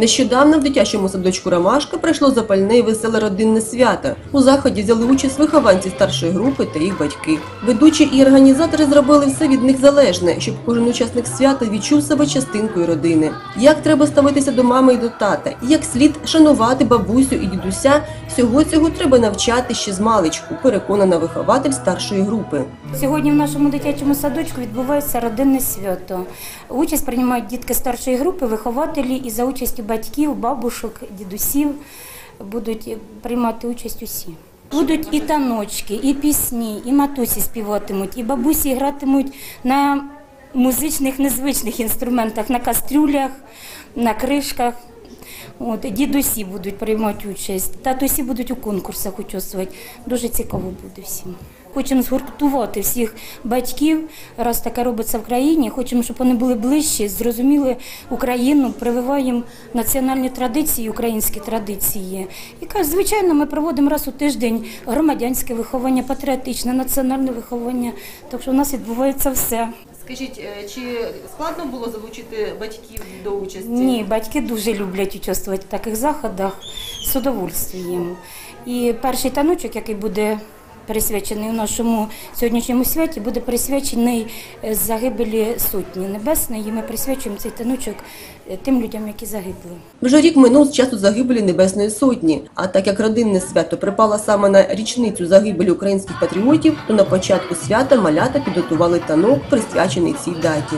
Нещодавно в дитячому садочку Ромашка пройшло запальне і веселе родинне свято. У заході взяли участь вихованці старшої групи та їх батьки. Ведучі і організатори зробили все від них залежне, щоб кожен учасник свята відчув себе частинкою родини. Як треба ставитися до мами і до тата, як слід шанувати бабусю і дідуся, всього цього треба навчати ще з маличку, переконана вихователь старшої групи. Сьогодні в нашому дитячому садочку відбувається родинне свято. Участь приймають дітки старшої групи, вихователі і за участю батьків, бабушок, дідусів будуть приймати участь усі. Будуть і таночки, і пісні, і матусі співатимуть, і бабусі гратимуть на музичних незвичних інструментах, на кастрюлях, на кришках. От, дідусі будуть приймати участь, татусі будуть у конкурсах участвувати. Дуже цікаво буде всім. Хочемо згуртувати всіх батьків, раз таке робиться в країні. Хочемо, щоб вони були ближчі, зрозуміли Україну, прививаємо національні традиції, українські традиції. І звичайно, ми проводимо раз у тиждень громадянське виховання, патріотичне, національне виховання. Так що у нас відбувається все. Скажіть, е, чи складно було залучити батьків до участі? Ні, батьки дуже люблять участвувати в таких заходах з удовольствием. І перший таночок, який буде присвячений у нашому сьогоднішньому святі, буде присвячений е, загибелі сотні небесної. І Ми присвячуємо цей таночок е, тим людям, які загибли. Вже рік минув з часу загибелі Небесної Сотні. А так як родинне свято припало саме на річницю загибелі українських патріотів, то на початку свята малята підготували танок, присвячений цій даті.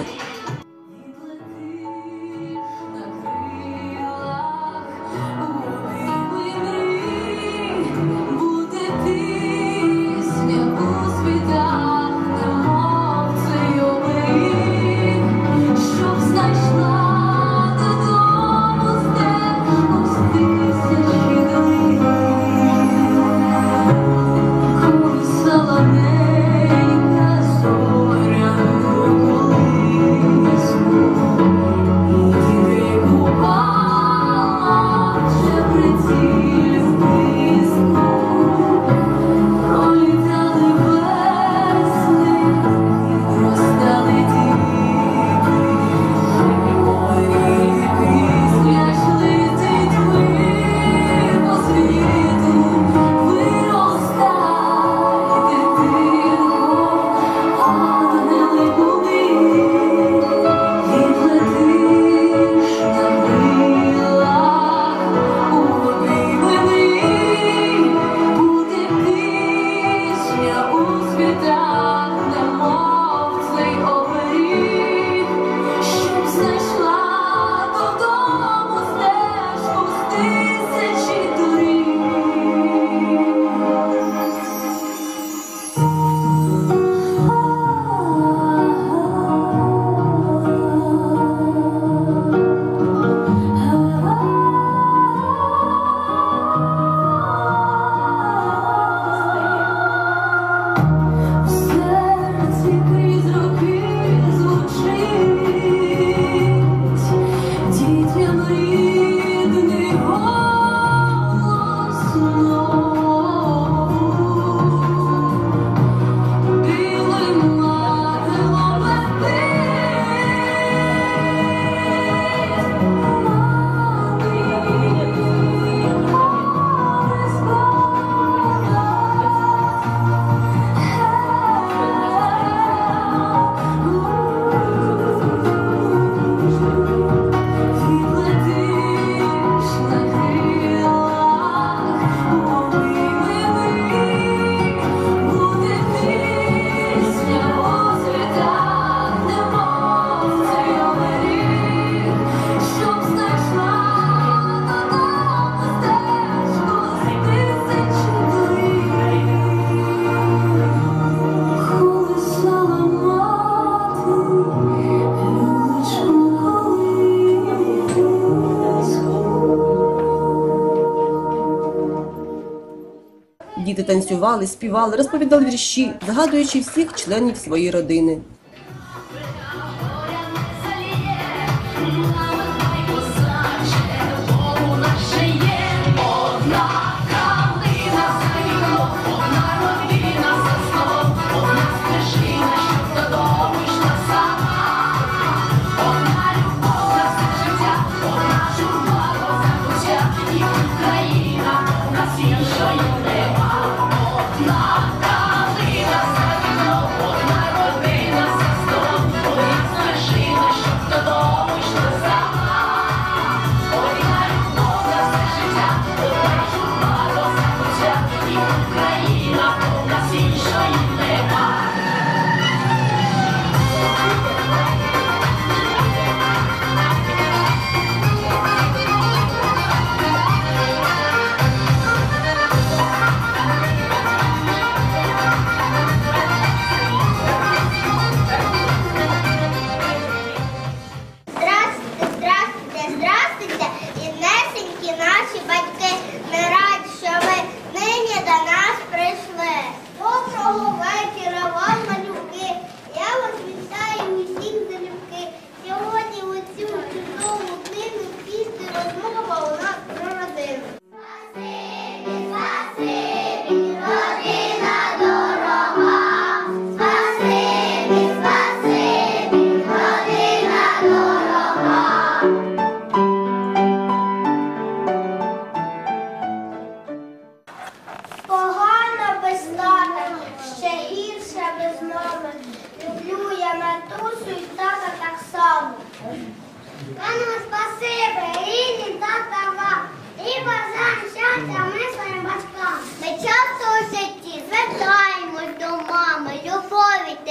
Танцювали, співали, розповідали вірші, згадуючи всіх членів своєї родини.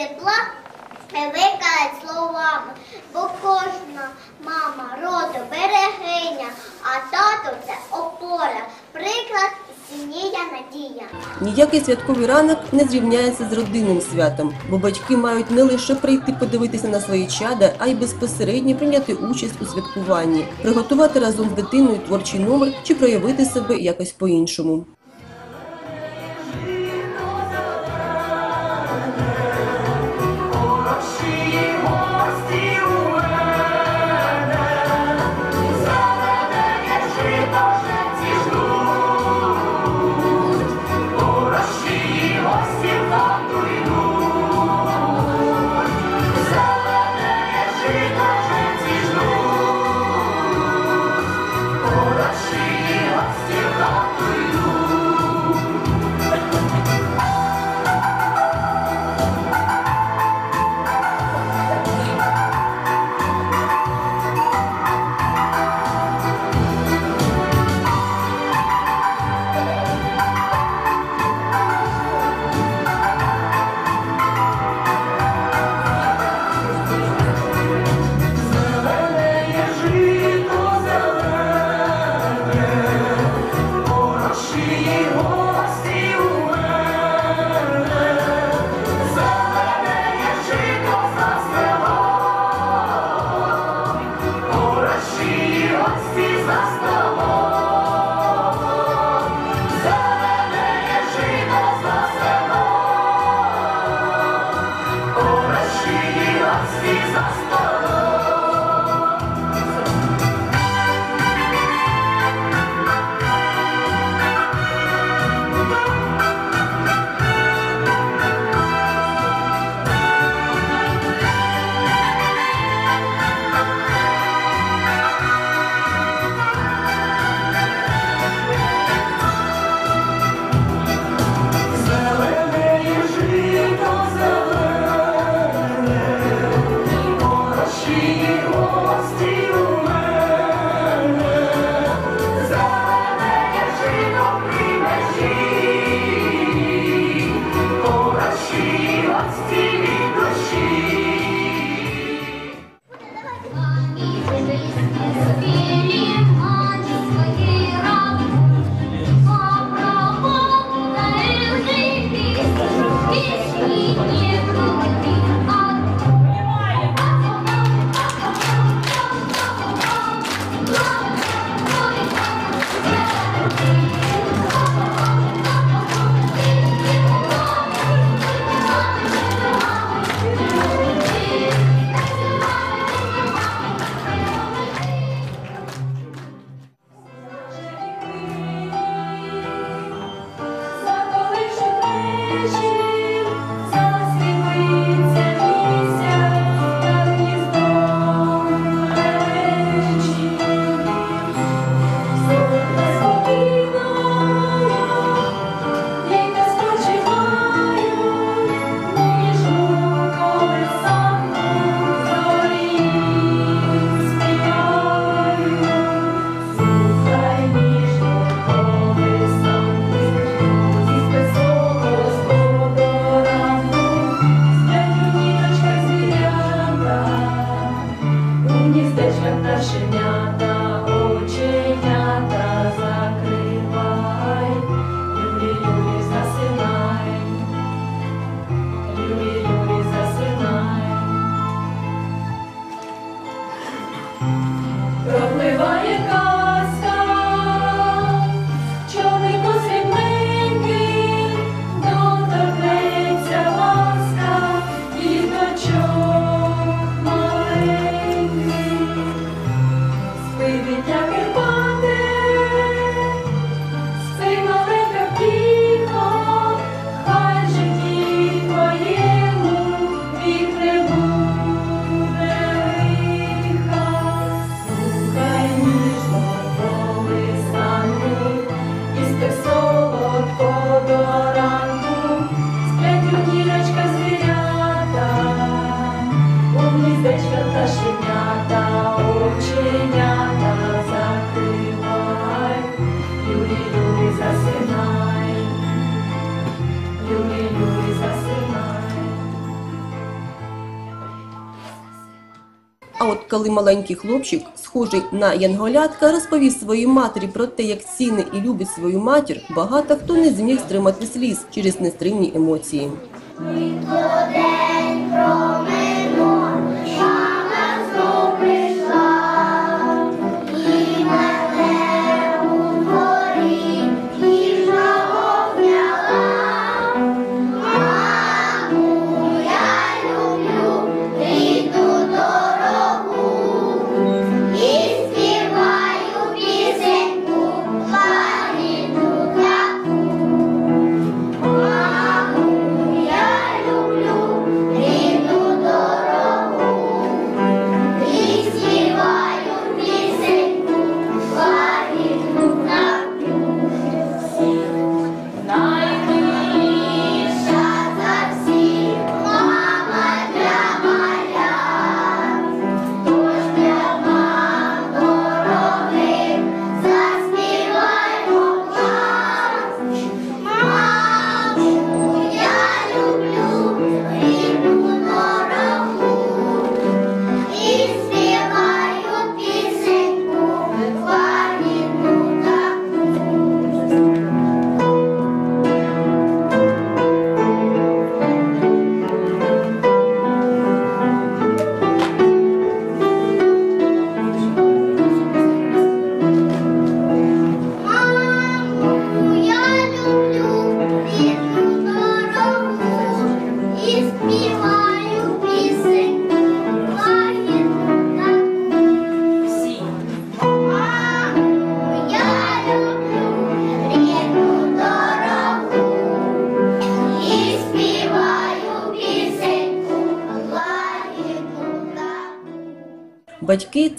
Тепла не виказать словами, бо кожна мама роду берегиня, а тато це опора, приклад і сім'я надія. Ніякий святковий ранок не зрівняється з родинним святом, бо батьки мають не лише прийти подивитися на свої чада, а й безпосередньо прийняти участь у святкуванні, приготувати разом з дитиною творчий номер чи проявити себе якось по-іншому. 是妙。Коли маленький хлопчик, схожий на янголятка, розповів своїй матері про те, як ціне і любить свою матір, багато хто не зміг стримати сліз через нестримні емоції.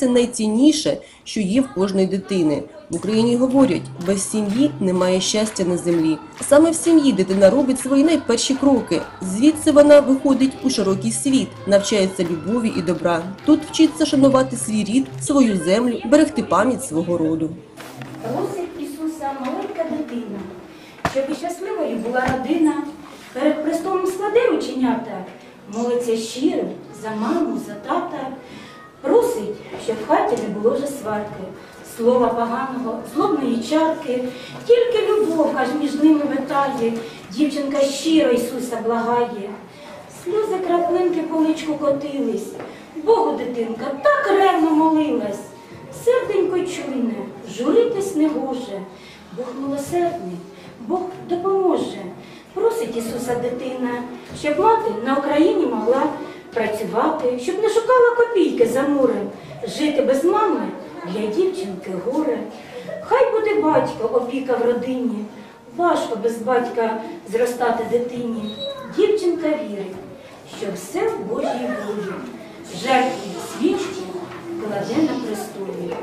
Це найцінніше, що є в кожної дитини. В Україні говорять, без сім'ї немає щастя на землі. Саме в сім'ї дитина робить свої найперші кроки. Звідси вона виходить у широкий світ, навчається любові і добра. Тут вчиться шанувати свій рід, свою землю, берегти пам'ять свого роду. Просить Ісуса маленька дитина, щоб і щасливою була родина. Перед престолом складе рученята, молиться щиро за маму, за тата. Просить, щоб в хаті не було вже сварки, слова поганого, злобної чарки, тільки любов аж між ними витає, дівчинка щиро Ісуса благає. Сльози краплинки по личку котились, Богу дитинка так ревно молилась. Серденько чуйне, журитись не гоже, Бог милосердний, Бог допоможе. Просить Ісуса дитина, щоб мати на Україні могла працювати, щоб не шукала копійки за морем, жити без мами для дівчинки горе. Хай буде батько, опіка в родині, важко без батька зростати дитині. Дівчинка вірить, що все в Божій волі. Жертві свічки кладе на престолі.